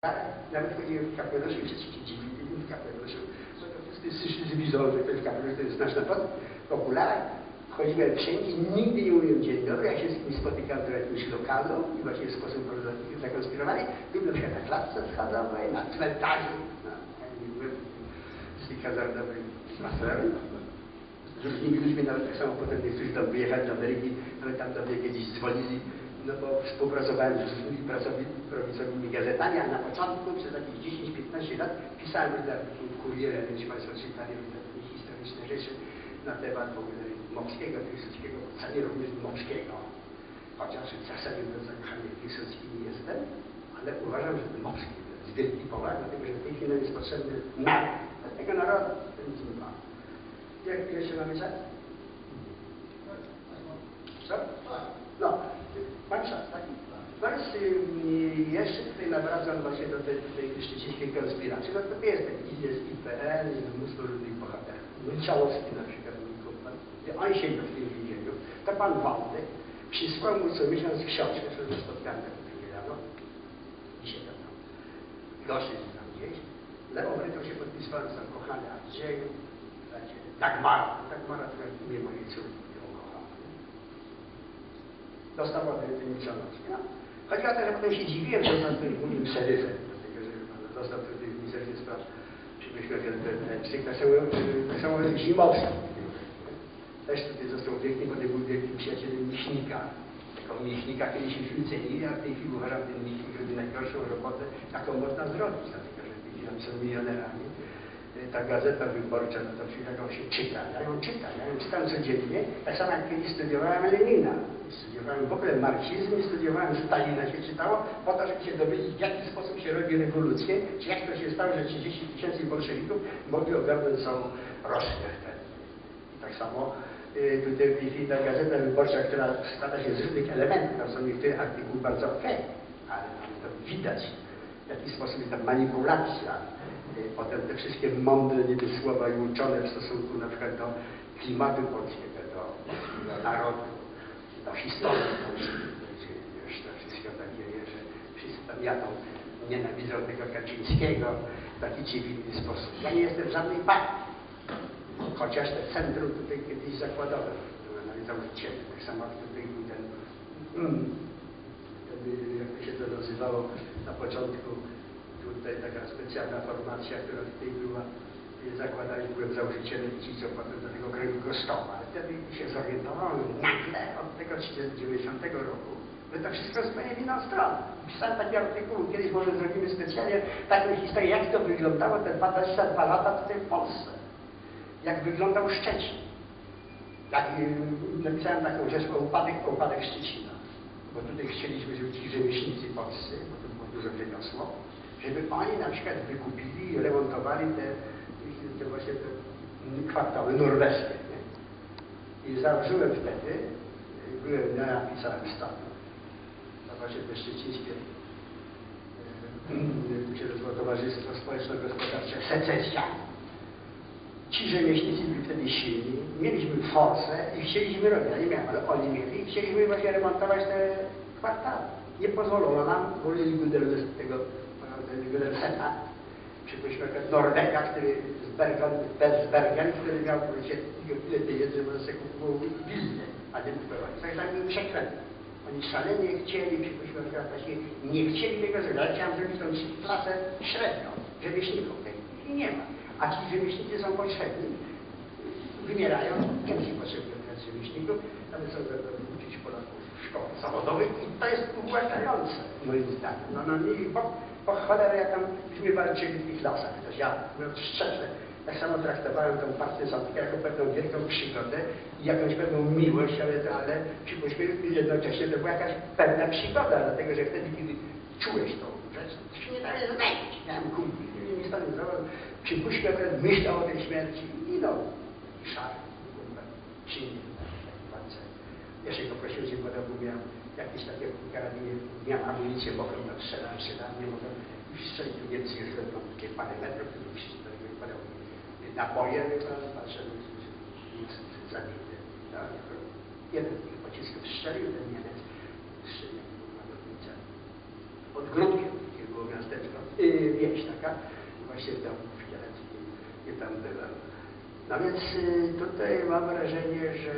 Tak, nawet chodziłem w kapeluszu, wszyscy się dziwili w kapeluszu. No to wszyscy widzą, że ten kapelusz to jest nasz napad. W okularach wszędzie, nigdy nie mówiłem dzień dobry, jak się z kimś spotykam do jakimś lokalu i właśnie w sposób zakonspirowany, byłem przykład na klatce schadowej, na cmentarzu, na, nie byłem z tych hazardowych maserem. Z różnymi ludźmi, nawet tak samo potem niektórzy tam wyjechali do Ameryki, ale tam do mnie kiedyś dzwonili, no bo współpracowałem z różnymi pracowniczymi gazetami, a na początku, przez jakieś 10-15 lat, pisałem dla kuriera, więc Państwo czytali takie historyczne rzeczy na temat w ogóle Mowskiego, Piłsudskiego, wcale również Mowskiego. Chociaż w zasadzie do zakochany Piłsudski nie jestem, ale uważam, że Mowski jest wielki Polak, dlatego że w tej chwili jest potrzebny naród. Dla tego narodu ten dwa. Jak ile się mamy czas? Co? No, czas, tak? No więc y, jeszcze tutaj nawracam właśnie do tej, tej szczecińskiej konspiracji. No to jest ten jest IPN, mnóstwo różnych bohaterów. Myczałowski na przykład, on siedział w tym więzieniu. To pan Waldek przysłał mu co miesiąc książkę, że ze spotkania niedawno. Dzisiaj tam tam. Goście tam gdzieś. Lewą ręką się podpisywałem tam kochany Andrzeju, Dagmara. Dagmara to imię mojej córki. Dostał od Milczanowski. No. Chodzi o to, że potem się dziwiłem, że pan był moim szeryfem, dlatego że został wtedy w Ministerstwie Spraw Przybyszłych Wewnętrznych, tak samo, tak samo Zimowski. Też tutaj został wielkim, bo był wielkim przyjacielem Michnika. Taką Michnika kiedyś już cenili, a w tej chwili uważam ten Michnik robi najgorszą robotę, jaką można zrobić, dlatego że ci są milionerami ta gazeta wyborcza, no to taką się czyta. Ja ją czytam, ja ją czytam codziennie, tak samo jak kiedyś studiowałem Lenina. Studiowałem w ogóle marksizm i studiowałem Stalina się czytało, po to, żeby się dowiedzieć, w jaki sposób się robi rewolucję, czy jak to się stało, że 30 tysięcy bolszewików mogli ogarnąć całą Rosję wtedy. Tak samo y, tutaj ta gazeta wyborcza, która składa się z różnych elementów, tam są niektóre artykuły bardzo ok, ale to widać, w jaki sposób jest ta manipulacja, potem te wszystkie mądre niby słowa i uczone w stosunku na przykład do klimatu polskiego, do, narodu, do historii polskiej. Wiesz, to wszystko takie, że wszyscy tam jadą, nienawidzą tego Kaczyńskiego w taki czy inny sposób. Ja nie jestem w żadnej partii. Chociaż te centrum tutaj kiedyś zakładowe, które nawet założyciele, tak samo tutaj był ten, mm, jak to się to nazywało na początku, tutaj taka specjalna formacja, która tutaj była, zakładali, byłem założycielem ci, co potem do tego kraju kostoła. Ale wtedy się zorientowałem nagle od tego 90 roku, że to wszystko zupełnie w inną stronę. Pisałem taki artykuł, kiedyś może zrobimy specjalnie taką historię, jak to wyglądało te 22 lata tutaj w Polsce. Jak wyglądał Szczecin. Y, napisałem taką rzecz o upadek, o upadek Szczecina. Bo tutaj chcieliśmy, ci rzemieślnicy polscy, bo to było dużo rzemiosło, żeby oni na przykład wykupili i remontowali te, te właśnie te kwartały norweskie. Nie? I założyłem wtedy, byłem, ja napisałem stan, to właśnie te szczecińskie się nazywa Towarzystwo Społeczno-Gospodarcze Secesja. Ci rzemieślnicy byli wtedy silni, mieliśmy forsę i chcieliśmy robić, ja nie miałem, ale oni mieli i chcieliśmy właśnie remontować te kwartały. Nie pozwolono nam, z tego Wilhelmsena, przypuśćmy jak Norwega, który z Bergen, z Bergen, który miał powiedzieć, ile pieniędzy może sobie kupował willę, a nie. Także tak był przekręt. Oni szalenie chcieli, przypuśćmy na właśnie nie chcieli tego zrobić, ale chciałem zrobić tą klasę średnią, rzemieślników tej i nie ma. A ci rzemieślnicy są potrzebni, wymierają, więcej potrzebują teraz rzemieślników, ale są uczyć Polaków w szkołach zawodowych i to jest uwłaczające, moim zdaniem. No, no, nie, bo po cholerę, jak tam myśmy walczyli w tych lasach. Też ja, mówiąc szczerze, tak samo traktowałem tę partyzantkę jako pewną wielką przygodę i jakąś pewną miłość, ale, ale przypuśćmy, jednocześnie to była jakaś pewna przygoda, dlatego że wtedy, kiedy czułeś tą rzecz, to się nie daje znaleźć. Miałem kumpli, nie, nie stanowizował, przypuśćmy, że myślał o tej śmierci i no, szary, silny, ja się go prosił, że podał, miał jakieś takie karabinie, miałem amunicję, mogłem tam strzelać, strzelać, nie mogłem strzelić więcej, już tam takie parę metrów, to mi się podał naboje, patrzę, zabity. Tak? Jeden z tych pocisków strzelił, ten Niemiec strzelił na lotnicę. Pod Grudkiem, takiego było miasteczko, yy, wieś taka, właśnie domu w Kieleckim i tam byłem. No więc y, tutaj mam wrażenie, że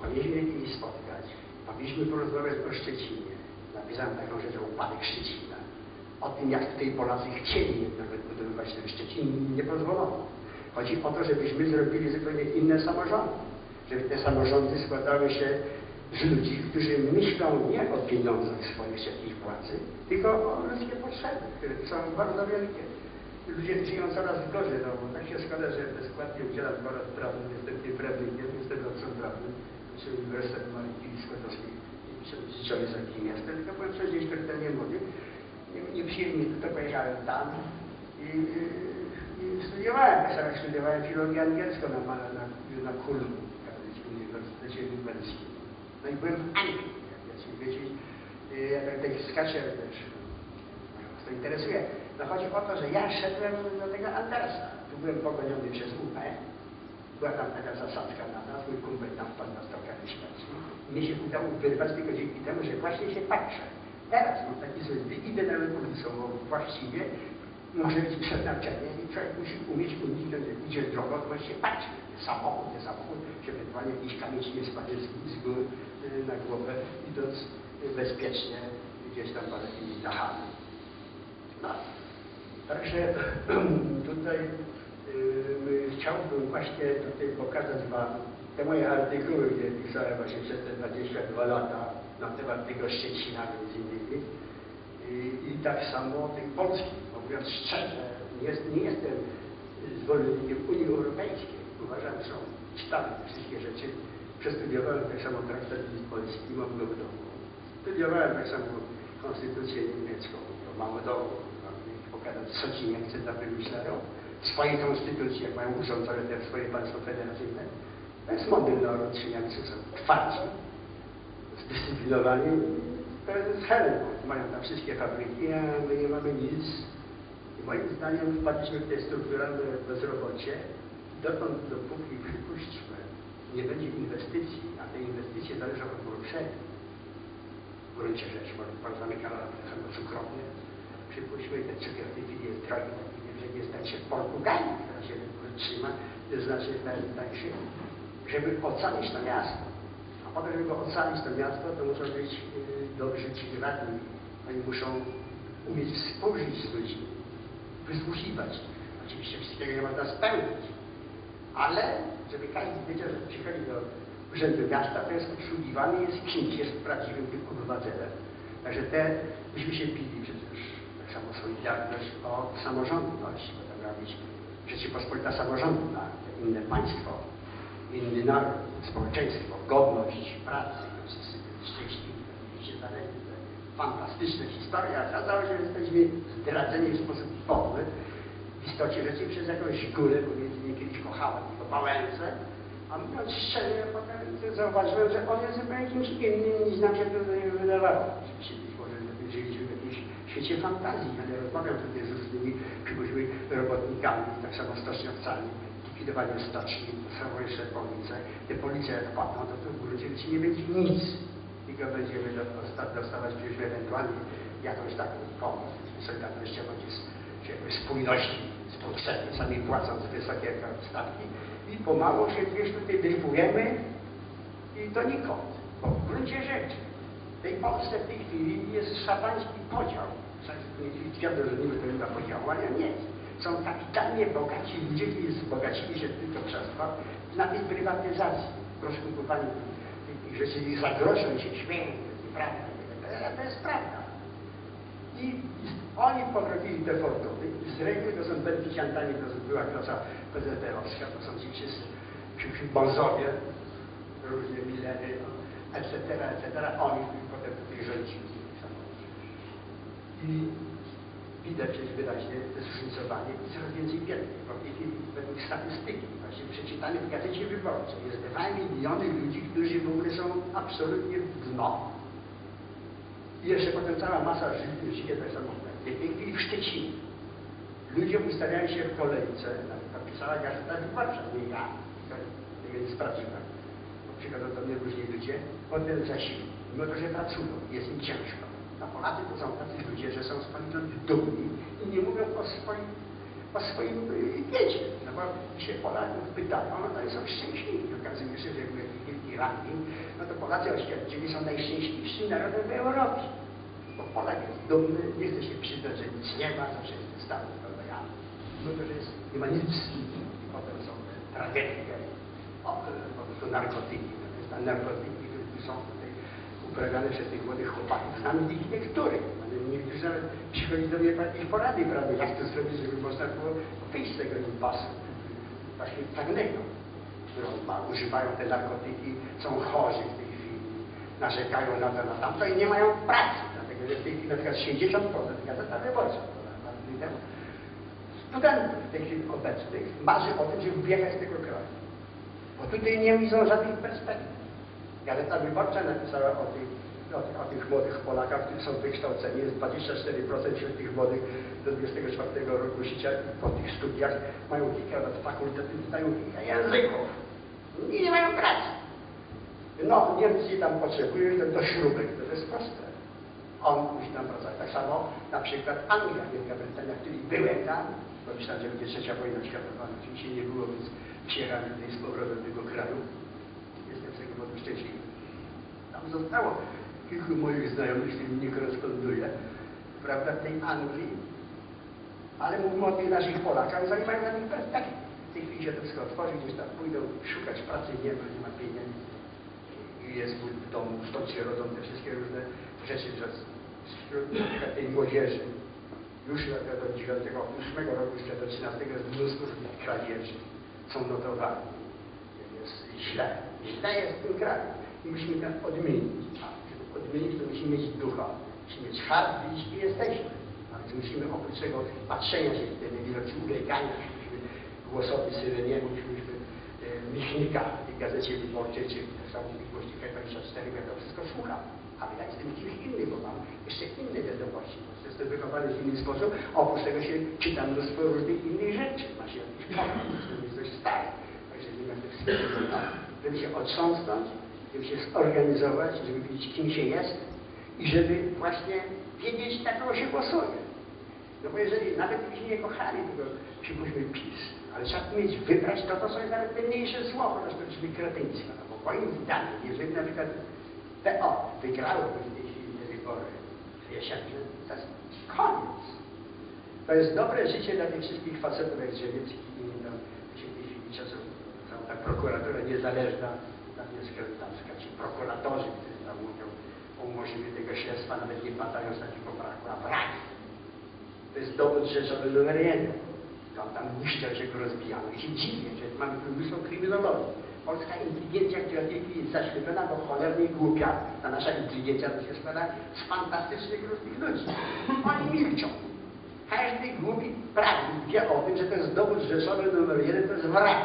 powinniśmy się kiedyś spotkać, powinniśmy porozmawiać o Szczecinie. Napisałem taką rzecz o upadek Szczecina. O tym, jak tutaj Polacy chcieli jednak odbudowywać ten Szczecin, nie pozwolono. Chodzi o to, żebyśmy zrobili zupełnie inne samorządy. Żeby te samorządy składały się z ludzi, którzy myślą nie o pieniądzach swoich czy jakiejś władzy, tylko o ludzkie potrzeby, które są bardzo wielkie. Ludzie żyją coraz gorzej, no bo tak się składa, że bezpłatnie udzielam porad prawny, jestem nie prawnikiem, jestem radcą prawnym, przy Uniwersytet Marii i życiowy z takim miastem, tylko byłem przez gdzieś nie młody, nie, nie przyjemnie to pojechałem tam i, i, studiowałem, ja studiowałem filologię angielską na, na, na, na Kulm, katolickim Uniwersytecie Lubelskim. No i byłem w Anglii, jak wiecie, ja tak, tak skaczę też, to interesuje. No chodzi o to, że ja szedłem do tego Andersa. Tu byłem pogoniony przez UP. Była tam taka zasadzka na nas, mój kumpel tam wpadł na stokach śmierci. Mnie się udało wyrwać tylko dzięki temu, że właśnie się patrzę. Teraz mam taki zwykły, idę na ulicą, właściwie może być przeznaczenie i człowiek musi umieć uniknąć, idzie drogą, to się patrzy. Samochód, nie samochód, się ewentualnie jakiś kamień nie spadnie z, z góry y, na głowę, idąc y, bezpiecznie gdzieś tam jakimiś dachami. No, także tutaj chciałbym właśnie tutaj pokazać Wam te moje artykuły, gdzie pisałem właśnie przez te 22 lata na temat tego Szczecina między innymi. I, i tak samo tych polskich, mówiąc szczerze, nie, jest, nie jestem zwolennikiem Unii Europejskiej. Uważam, że są czytane wszystkie rzeczy. Przestudiowałem tak samo traktat lizboński, mam go w domu. Studiowałem tak samo konstytucję niemiecką, mało domu pokazać, co ci Niemcy tam wymyślają. Swoje konstytucje, jak mają urządzone te swoje państwo federacyjne. To jest ci Niemcy są twardzi, zdyscyplinowani. Jest helem. Mają tam wszystkie fabryki, a my nie mamy nic. I moim zdaniem wpadliśmy w te strukturalne bezrobocie dotąd, dopóki przypuśćmy, nie będzie inwestycji, a te inwestycje zależą od poruszenia. W gruncie rzeczy, bo pan zamykał cukrownie, przypuśćmy, ten cukier w tej chwili jest że nie stać się w Portugalii, która się trzyma, znaczy tańszy, żeby ocalić to miasto. A potem, żeby ocalić to miasto, to muszą być yy, dobrzy ci radni. Oni muszą umieć współżyć z ludźmi, wysłuchiwać. Oczywiście wszystkiego nie można spełnić, ale żeby każdy wiedział, że przychodzi do urzędu miasta, to jest obsługiwany, jest kimś, jest prawdziwym tym obywatelem. Także te, myśmy się bili przecież samo Solidarność o samorządność, bo to miała być Rzeczypospolita samorządna, inne państwo, inny naród, społeczeństwo, godność, pracy, szczęśliwi, się znaleźli. Fantastyczne historie, a okazało się, że jesteśmy zdradzeni w sposób podły, w istocie rzeczy przez jakąś górę, innymi kiedyś kochałem tylko Wałęsę, a mówiąc szczerze, potem zauważyłem, że on jest zupełnie kimś innym niż nam się to wydawało. Oczywiście być może żyliśmy w jakimś świecie fantazji, ale rozmawiam tutaj z różnymi, przypuśćmy, robotnikami, tak samo stoczniowcami, likwidowanie stoczni, są jeszcze police. Te police jak padną, to, to w gruncie rzeczy nie będzie nic. Tylko będziemy dostawać przecież ewentualnie jakąś taką pomoc, solidarnościową, jakąś spójności z producentami, płacąc wysokie stawki i pomału się gdzieś tutaj dryfujemy i donikąd. Bo w gruncie rzeczy w tej Polsce w tej chwili jest szatański podział. Twierdzę, że nie wygląda podziału, ale nie. Są kapitalnie bogaci ludzie, którzy wzbogacili się tylko przez to na tej prywatyzacji. Proszę kupowania tych rzeczy i za groszą się śmieją, nieprawda. To jest prawda. I oni poprowadzili te fortuny. Z reguły to są beneficjantami, to była klasa PZP-owska, to są ci wszyscy bonzowie, różne milery, etc., etc. Oni potem tutaj rządzili. I widać jest wyraźnie zróżnicowanie i coraz więcej biednych. Bo w tej chwili według statystyki, właśnie przeczytanej w Gazecie Wyborczej, jest 2 miliony ludzi, którzy w ogóle są absolutnie w dno. I jeszcze potem cała masa żyje tak samo. W Szczecinie ludzie ustawiają się w kolejce, nawet pisała Gazeta Wyborcza, nie ja, nie sprawdziłem. Bo przychodzą do mnie różni ludzie, potem zasiłki, mimo to, że pracują, jest im ciężko. A Polacy to są tacy ludzie, że są skądinąd dumni i nie mówią o swoim, o swoim y, wiedzie. No bo się Polaków pytają, no to są szczęśliwi. Okazuje się, że jak był wielki ranking, no to Polacy oświadczyli, są najszczęśliwszym narodem w Europie. Bo Polak jest dumny, nie chce się przyznać, że nic nie ma, zawsze jest stary? Ja. No to, że jest, nie ma nic. I potem są tragedie, o, po prostu narkotyki. To jest na narkotyki, są uprawiane przez tych młodych chłopaków. Znamy ich niektórych. ale Niektórzy nawet przychodzi do mnie jakieś porady, prawda, jak to zrobić, żeby można było wyjść z tego impasu. Właśnie pragnego, którą ma, używają te narkotyki, są chorzy w tej chwili, narzekają na to, na tamto i nie mają pracy. Dlatego, że w tej chwili na przykład 60% gazeta wyborcza, studentów w tej chwili obecnych marzy o tym, żeby wyjechać z tego kraju. Bo tutaj nie widzą żadnych perspektyw. Gazeta Wyborcza napisała o tych, o, tych- o tych młodych Polakach, którzy są wykształceni. Jest 24% wśród tych młodych do 24 roku życia po tych studiach mają kilka lat fakultetów, znają kilka języków. I nie mają pracy. No, Niemcy tam potrzebują to, to śrubek, to jest proste. On musi tam pracować. Tak samo na przykład Anglia, Wielka Brytania, w której byłem tam, bo myślałem, że będzie trzecia wojna światowa, no, oczywiście nie było, więc przyjechałem tutaj z powrotem do tego kraju. Jestem z tego powodu szczęśliwy. Tam zostało kilku moich znajomych, z którymi nie koresponduję, prawda, w tej Anglii, ale mówimy o tych naszych Polakach, mają na nich perspektyw. W tej chwili się to wszystko otworzy, gdzieś tam pójdą szukać pracy, nie ma, nie ma pieniędzy. I jest ból w domu, stąd się rodzą te wszystkie różne rzeczy, wśród tej młodzieży już do 9, 8 roku, jeszcze do 13 jest mnóstwo kradzieży, są notowane. Jest źle. Źle jest w tym kraju. I musimy to odmienić. A żeby odmienić, to musimy mieć ducha. Musimy mieć hart, widzieć, i jesteśmy. A więc musimy oprócz tego patrzenia się w telewizor, czy ulegania musimy głosowi Syreniemu, czy myśmy e, Michnika w gazecie wyborczej, czy w samych głośnikach 24, ja to wszystko słucham. Ale ja jestem kimś innym, bo mam jeszcze inne wiadomości. Jestem wychowany w inny sposób. Oprócz tego się czytam mnóstwo różnych innych rzeczy. Ma się jakiś pomysł, jest dość stary. Także nie ma tych wszystkich żeby się otrząsnąć, żeby się zorganizować, żeby wiedzieć, kim się jest i żeby właśnie wiedzieć, na kogo się głosuje. No bo jeżeli nawet byśmy nie kochali tego, przypuśćmy PiS, ale trzeba mieć, wybrać to, to co jest nawet najmniejsze zło, po prostu czyli kretyństwo. No bo moim zdaniem, jeżeli na przykład PO wygrałoby w tej chwili te wybory jesienne, to jest koniec. To jest dobre życie dla tych wszystkich facetów jak Drzewiecki i inni tam, się w tej chwili czasem są ta prokuratura niezależna, tam jest Krętowska, ci prokuratorzy, którzy tam mówią umożliwieniu tego śledztwa, nawet nie badając takiego braku, a. To jest dowód rzeczowy numer jeden. Tam, tam się go rozbijamy. I się dziwię, że mamy mnóstwo kryminologii. Polska inteligencja, która w tej chwili jest zaślepiona, bo cholernie głupia, ta nasza inteligencja to się składa z fantastycznych różnych ludzi. Oni milczą. Każdy głupi prawnik wie o tym, że to jest dowód rzeczowy numer jeden, to jest wrak.